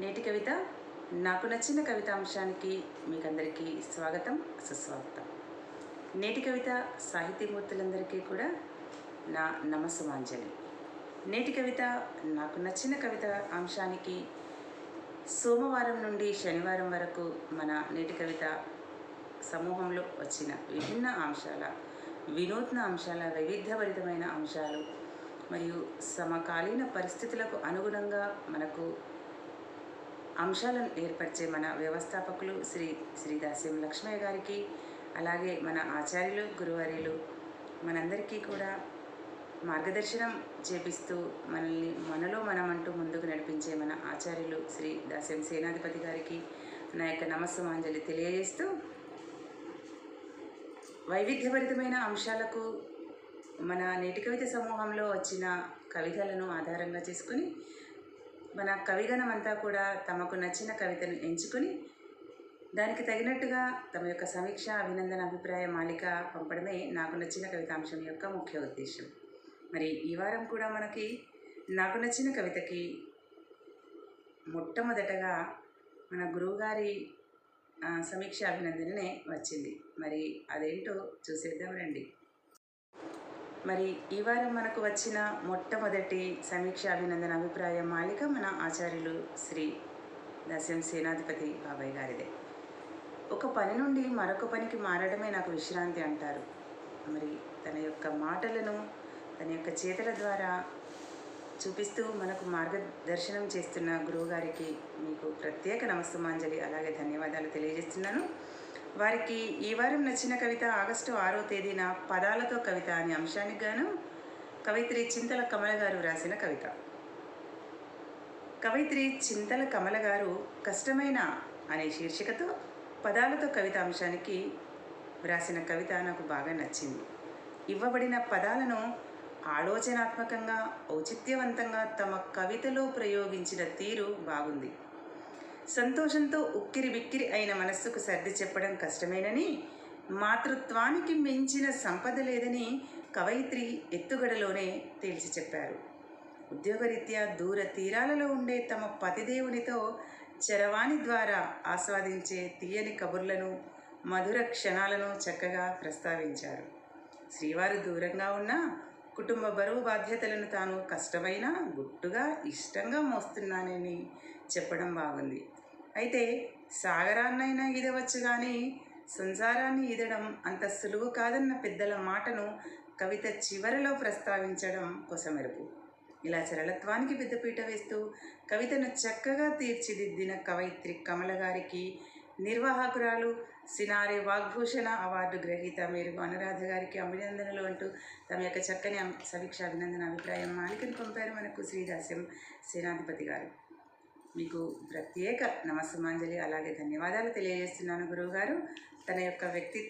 నేటి కవిత నాకు నచ్చిన కవితాంశానికి మీకందరికీ స్వాగతం సుస్వాగతం. నేటి కవిత సాహితీమూర్తులందరికీ కూడా నా నమస్సుమాంజలి. నేటి కవిత నాకు నచ్చిన కవిత అంశానికి సోమవారం నుండి శనివారం వరకు మన నేటి కవిత సమూహంలో వచ్చిన విభిన్న అంశాల వినూత్న అంశాల వైవిధ్యభరితమైన అంశాలు మరియు సమకాలీన పరిస్థితులకు అనుగుణంగా మనకు అంశాలను ఏర్పరిచే మన వ్యవస్థాపకులు శ్రీ శ్రీ దాస్యం లక్ష్మయ్య గారికి అలాగే మన ఆచార్యులు గురువార్యులు మనందరికీ కూడా మార్గదర్శనం చేపిస్తూ మనల్ని మనలో మనమంటూ ముందుకు నడిపించే మన ఆచార్యులు శ్రీ దాస్యం సేనాధిపతి గారికి నా యొక్క నమస్సమాంజలి తెలియజేస్తూ వైవిధ్యభరితమైన అంశాలకు మన నేటి కవిత సమూహంలో వచ్చిన కవితలను ఆధారంగా చేసుకుని మన కవిగణం అంతా కూడా తమకు నచ్చిన కవితను ఎంచుకొని దానికి తగినట్టుగా తమ యొక్క సమీక్ష అభినందన అభిప్రాయ మాలిక పంపడమే నాకు నచ్చిన కవితాంశం యొక్క ముఖ్య ఉద్దేశం. మరి ఈ వారం కూడా మనకి నాకు నచ్చిన కవితకి మొట్టమొదటగా మన గురువుగారి సమీక్ష అభినందననే వచ్చింది. మరి అదేంటో చూసేద్దాం రండి. మరి ఈ వారం మనకు వచ్చిన మొట్టమొదటి సమీక్ష అభినందన అభిప్రాయ మాలిక మన ఆచార్యులు శ్రీ దశం సేనాధిపతి బాబాయ్ గారిదే. ఒక పని నుండి మరొక పనికి మారడమే నాకు విశ్రాంతి అంటారు. మరి తన యొక్క మాటలను తన యొక్క చేతల ద్వారా చూపిస్తూ మనకు మార్గదర్శనం చేస్తున్న గురువుగారికి మీకు ప్రత్యేక నమస్తమాంజలి అలాగే ధన్యవాదాలు తెలియజేస్తున్నాను. వారికి ఈ వారం నచ్చిన కవిత ఆగస్టు ఆరో తేదీన పదాలతో కవిత అనే అంశానికి గాను కవయిత్రి చింతల కమల గారు రాసిన కవిత. కవయిత్రి చింతల కమల గారు కష్టమైన అనే శీర్షికతో పదాలతో కవిత అంశానికి వ్రాసిన కవిత నాకు బాగా నచ్చింది. ఇవ్వబడిన పదాలను ఆలోచనాత్మకంగా ఔచిత్యవంతంగా తమ కవితలో ప్రయోగించిన తీరు బాగుంది. సంతోషంతో ఉక్కిరి బిక్కిరి అయిన మనస్సుకు సర్ది చెప్పడం కష్టమేనని మాతృత్వానికి మించిన సంపద లేదని కవయిత్రి ఎత్తుగడలోనే తేల్చి చెప్పారు. ఉద్యోగరీత్యా దూర తీరాలలో ఉండే తమ పతిదేవునితో చరవాణి ద్వారా ఆస్వాదించే తీయని కబుర్లను మధుర క్షణాలను చక్కగా ప్రస్తావించారు. శ్రీవారు దూరంగా ఉన్న కుటుంబ బరువు బాధ్యతలను తాను కష్టమైన గుట్టుగా ఇష్టంగా మోస్తున్నానని చెప్పడం బాగుంది. అయితే సాగరాన్నైనా ఈదవచ్చు కానీ సంసారాన్ని ఈదడం అంత సులువు కాదన్న పెద్దల మాటను కవిత చివరిలో ప్రస్తావించడం కొసమెరుపు. ఇలా సరళత్వానికి పెద్దపీట వేస్తూ కవితను చక్కగా తీర్చిదిద్దిన కవయిత్రి కమల గారికి నిర్వాహకురాలు సినారి వాగ్భూషణ అవార్డు గ్రహీత మీరు అనురాధ గారికి అభినందనలు అంటూ తమ యొక్క చక్కని సమీక్ష అభినందన అభిప్రాయం మాలికను పంపారు మనకు శ్రీదాస్యం సేనాధిపతి గారు. మీకు ప్రత్యేక నమస్సమాంజలి అలాగే ధన్యవాదాలు తెలియజేస్తున్నాను గురువుగారు. తన యొక్క వ్యక్తి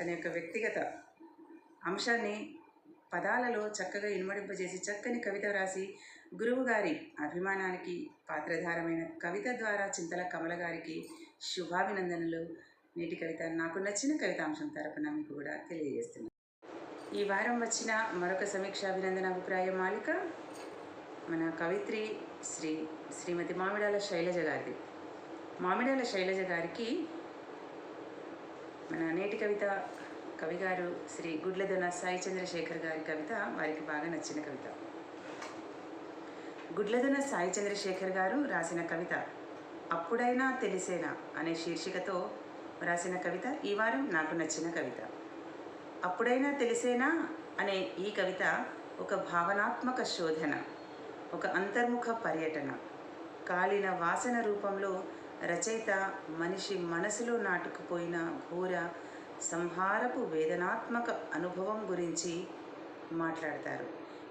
తన యొక్క వ్యక్తిగత అంశాన్ని పదాలలో చక్కగా ఇనుమడింపజేసి చక్కని కవిత వ్రాసి గురువుగారి అభిమానానికి పాత్రధారమైన కవిత ద్వారా చింతల కమల గారికి శుభాభినందనలు. నేటి కవిత నాకు నచ్చిన కవితాంశం తరపున మీకు కూడా తెలియజేస్తున్నాను. ఈ వారం వచ్చిన మరొక సమీక్ష అభినందన అభిప్రాయ మాలిక మన కవిత్రి శ్రీ శ్రీమతి మామిడాల శైలజ గారిది. మామిడాల శైలజ గారికి మన నేటి కవిత కవిగారు శ్రీ గుడ్లదొన సాయి చంద్రశేఖర్ గారి కవిత వారికి బాగా నచ్చిన కవిత. గుడ్లదొన సాయి చంద్రశేఖర్ గారు రాసిన కవిత అప్పుడైనా తెలిసేనా అనే శీర్షికతో రాసిన కవిత ఈ వారం నాకు నచ్చిన కవిత. అప్పుడైనా తెలిసేనా అనే ఈ కవిత ఒక భావనాత్మక శోధన. ఒక అంతర్ముఖ పర్యటన. కాలిన వాసన రూపంలో రచయిత మనిషి మనసులో నాటుకుపోయిన ఘోర సంహారపు వేదనాత్మక అనుభవం గురించి మాట్లాడతారు.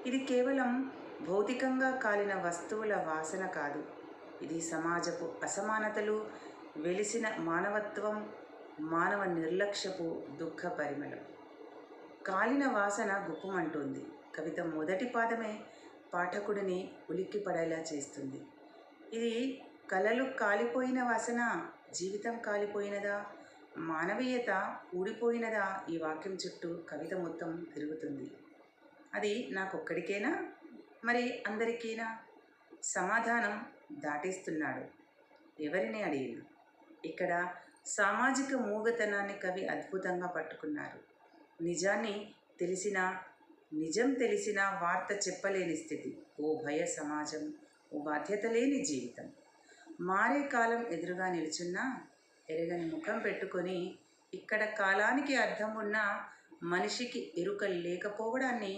ఇది కేవలం భౌతికంగా కాలిన వస్తువుల వాసన కాదు. ఇది సమాజపు అసమానతలు వెలిసిన మానవత్వం మానవ నిర్లక్ష్యపు దుఃఖ పరిమళం. కాలిన వాసన గుప్పమంటుంది. కవిత మొదటి పాదమే పాఠకుడిని ఉలిక్కి పడేలా చేస్తుంది. ఇది కలలు కాలిపోయిన వాసన జీవితం కాలిపోయినదా? మానవీయత ఊడిపోయినదా? ఈ వాక్యం చుట్టూ కవిత మొత్తం తిరుగుతుంది. అది నాకొక్కడికేనా? మరి అందరికీనా? సమాధానం దాటేస్తున్నాడు. ఎవరిని అడిగిన. ఇక్కడ సామాజిక మూగతనాన్ని కవి అద్భుతంగా పట్టుకున్నారు. నిజాన్ని తెలిసిన నిజం తెలిసిన వార్త చెప్పలేని స్థితి. ఓ భయ సమాజం ఓ బాధ్యత లేని జీవితం. మారే కాలం ఎదురుగా నిలుచున్నా ఎరగని ముఖం పెట్టుకొని ఇక్కడ కాలానికి అర్థం ఉన్న మనిషికి ఎరుక లేకపోవడాన్ని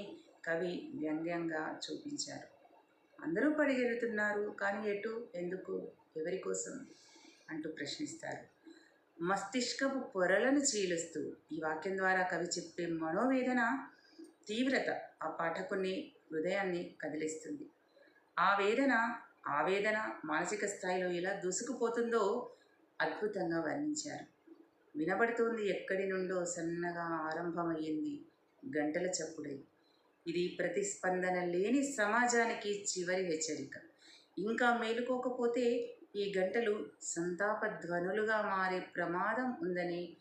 కవి వ్యంగ్యంగా చూపించారు. అందరూ పడిగెడుతున్నారు కానీ ఎటు ఎందుకు ఎవరి కోసం అంటూ ప్రశ్నిస్తారు. మస్తిష్కపు పొరలను చీలుస్తూ ఈ వాక్యం ద్వారా కవి చెప్పే మనోవేదన తీవ్రత ఆ పాఠకుని హృదయాన్ని కదిలిస్తుంది. ఆ వేదన ఆవేదన మానసిక స్థాయిలో ఎలా దూసుకుపోతుందో అద్భుతంగా వర్ణించారు. వినబడుతోంది ఎక్కడి నుండో సన్నగా ఆరంభమయ్యింది గంటల చప్పుడై. ఇది ప్రతిస్పందన లేని సమాజానికి చివరి హెచ్చరిక. ఇంకా మేలుకోకపోతే ఈ గంటలు సంతాప ధ్వనులుగా మారే ప్రమాదం ఉందని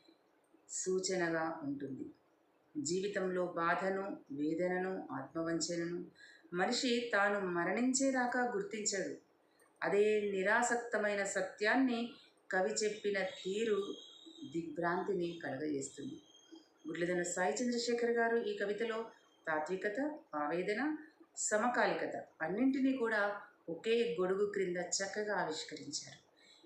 సూచనగా ఉంటుంది. జీవితంలో బాధను వేదనను ఆత్మవంచనను మనిషి తాను మరణించేదాకా గుర్తించడు. అదే నిరాసక్తమైన సత్యాన్ని కవి చెప్పిన తీరు దిగ్భ్రాంతిని కలగజేస్తుంది. గుడ్లదన సాయి చంద్రశేఖర్ గారు ఈ కవితలో తాత్వికత ఆవేదన సమకాలికత అన్నింటినీ కూడా ఒకే గొడుగు క్రింద చక్కగా ఆవిష్కరించారు.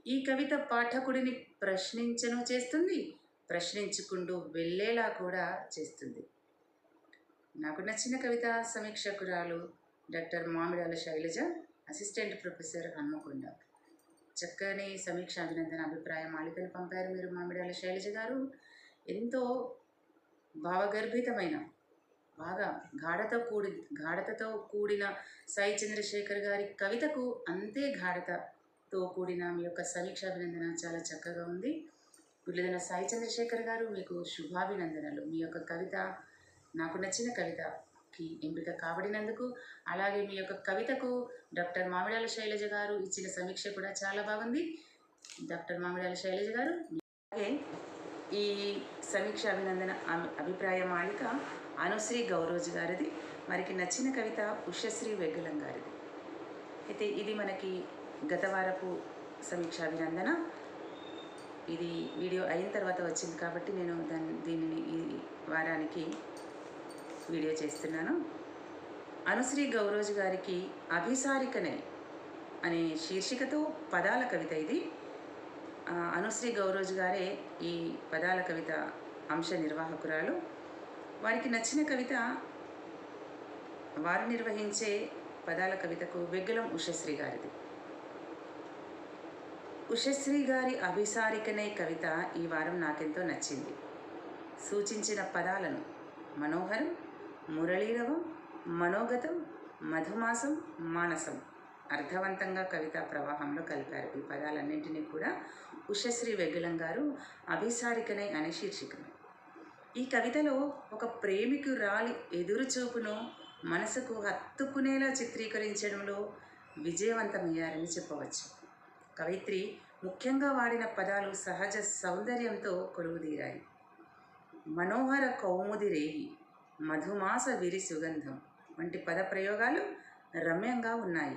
ఈ కవిత పాఠకుడిని ప్రశ్నించను చేస్తుంది? ప్రశ్నించుకుంటూ వెళ్ళేలా కూడా చేస్తుంది. నాకు నచ్చిన కవిత సమీక్షకురాలు doctor Mamidala Shailaja assistant professor Hanamkonda. చక్కని సమీక్ష అభినందన అభిప్రాయం మాలికలు పంపారు మీరు మామిడాల శైలజ గారు. ఎంతో భావగర్భితమైన బాగా గాఢత కూడి గాఢతతో కూడిన సాయి చంద్రశేఖర్ గారి కవితకు అంతే గాఢతతో కూడిన మీ యొక్క సమీక్ష అభినందన చాలా చక్కగా ఉంది. గుర్లదన సాయి చంద్రశేఖర్ గారు మీకు శుభాభినందనలు. మీ యొక్క కవిత నాకు నచ్చిన కవితకి ఎంపిక కాబడినందుకు అలాగే మీ యొక్క కవితకు డాక్టర్ మామిడాల శైలజ గారు ఇచ్చిన సమీక్ష కూడా చాలా బాగుంది. డాక్టర్ మామిడాల శైలజ గారు అలాగే ఈ సమీక్ష అభినందన అభి- అభిప్రాయ మాలిక అనుశ్రీ గౌరోజు గారిది మరికి నచ్చిన కవిత ఉషశ్రీ వెగ్గలం గారిది. అయితే ఇది మనకి గత వారపు సమీక్ష అభినందన. ఇది వీడియో అయిన తర్వాత వచ్చింది కాబట్టి నేను దాన్ని దీనిని ఈ వారానికి వీడియో చేస్తున్నాను. అనుశ్రీ గౌరోజు గారికి అభిసారికనే అనే శీర్షికతో పదాల కవిత ఇది. అనుశ్రీ గౌరోజు గారే ఈ పదాల కవిత అంశ నిర్వాహకురాలు. వారికి నచ్చిన కవిత వారు నిర్వహించే పదాల కవితకు వెగ్గలం ఉషశ్రీ గారిది. ఉషశ్రీ గారి అభిసారికనే కవిత ఈ వారం నాకెంతో నచ్చింది. సూచించిన పదాలను మనోహరం మురళీరవం మనోగతం మధుమాసం మానసం అర్థవంతంగా కవితా ప్రవాహంలో కలిపారు. ఈ పదాలన్నింటినీ కూడా ఉషశ్రీ వెగ్గులం గారు అభిసారికనే అనే శీర్షికను ఈ కవితలో ఒక ప్రేమికురాలి ఎదురుచూపును మనసుకు హత్తుకునేలా చిత్రీకరించడంలో విజయవంతమయ్యారని చెప్పవచ్చు. కవిత్రి ముఖ్యంగా వాడిన పదాలు సహజ సౌందర్యంతో కొలువుదీరాయి మనోహర కౌముది రేగి మధుమాస విరి సుగంధం వంటి పద ప్రయోగాలు రమ్యంగా ఉన్నాయి.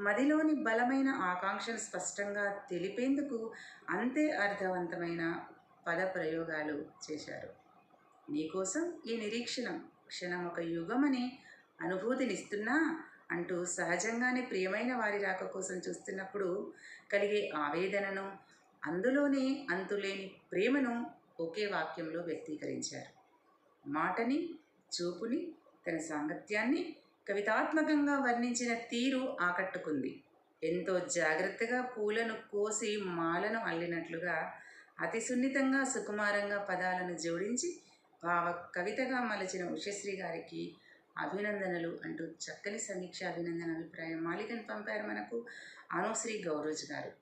మదిలోని బలమైన ఆకాంక్షను స్పష్టంగా తెలిపేందుకు అంతే అర్థవంతమైన పద ప్రయోగాలు చేశారు. నీకోసం ఈ నిరీక్షణం క్షణం ఒక యుగమని అనుభూతినిస్తున్నా అంటూ సహజంగానే ప్రియమైన వారి రాక కోసం చూస్తున్నప్పుడు కలిగే ఆవేదనను అందులోనే అంతులేని ప్రేమను ఒకే వాక్యంలో వ్యక్తీకరించారు. మాటని చూపుని తన సాంగత్యాన్ని కవితాత్మకంగా వర్ణించిన తీరు ఆకట్టుకుంది. ఎంతో జాగ్రత్తగా పూలను కోసి మాలను అల్లినట్లుగా అతి సున్నితంగా సుకుమారంగా పదాలను జోడించి భావ కవితగా మలచిన ఉషశ్రీ గారికి అభినందనలు అంటూ చక్కని సమీక్ష అభినందన అభిప్రాయం మాలికను పంపారు మనకు అనుశ్రీ గౌరోజ్ గారు.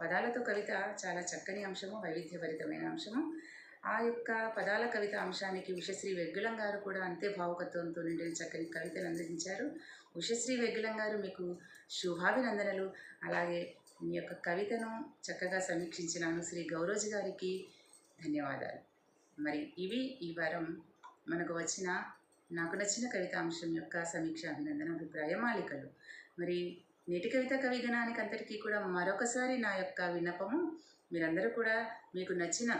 పదాలతో కవిత చాలా చక్కని అంశము వైవిధ్యభరితమైన అంశము. ఆ యొక్క పదాల కవిత అంశానికి ఉషశ్రీ వెగ్గులం గారు కూడా అంతే భావుకత్వంతో నిండిన చక్కని కవితలు అందించారు. ఉషశ్రీ వెగ్గులం గారు మీకు శుభాభినందనలు. అలాగే మీ యొక్క కవితను చక్కగా సమీక్షించిన అనుశ్రీ గౌరోజ్ గారికి ధన్యవాదాలు. మరి ఇవి ఈ వారం మనకు వచ్చిన నాకు నచ్చిన కవిత అంశం యొక్క సమీక్ష అభినందన అభిప్రాయ మాలికలు. మరి నేటి కవిత కవిగణానికి అంతటికీ కూడా మరొకసారి నా యొక్క విన్నపము మీరందరూ కూడా మీకు నచ్చిన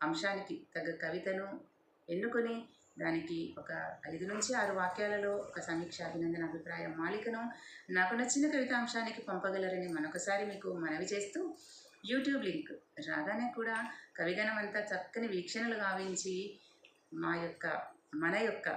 అంశానికి తగ్గ కవితను ఎన్నుకొని దానికి ఒక ఐదు నుంచి ఆరు వాక్యాలలో ఒక సమీక్ష అభినందన అభిప్రాయ మాలికను నాకు నచ్చిన కవిత అంశానికి పంపగలరని మరొకసారి మీకు మనవి చేస్తూ యూట్యూబ్ లింక్ రాగానే కూడా కవిగణం అంతా చక్కని వీక్షణలు గావించి మా యొక్క మన యొక్క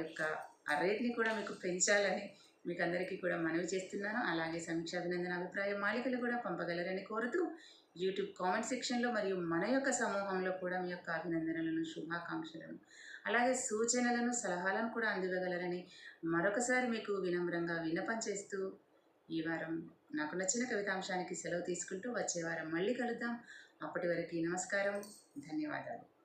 యొక్క ఆ రేట్ని కూడా మీకు పెంచాలని మీకు అందరికీ కూడా మనవి చేస్తున్నాను. అలాగే సమీక్ష అభినందన అభిప్రాయ మాలికలు కూడా పంపగలరని కోరుతూ యూట్యూబ్ కామెంట్ సెక్షన్లో మరియు మన యొక్క సమూహంలో కూడా మీ యొక్క అభినందనలను శుభాకాంక్షలను అలాగే సూచనలను సలహాలను కూడా అందివ్వగలరని మరొకసారి మీకు వినమ్రంగా విన్నపం చేస్తూ ఈ వారం నాకు నచ్చిన కవితాంశానికి సెలవు తీసుకుంటూ వచ్చే వారం మళ్ళీ కలుద్దాం. అప్పటి వరకు నమస్కారం. ధన్యవాదాలు.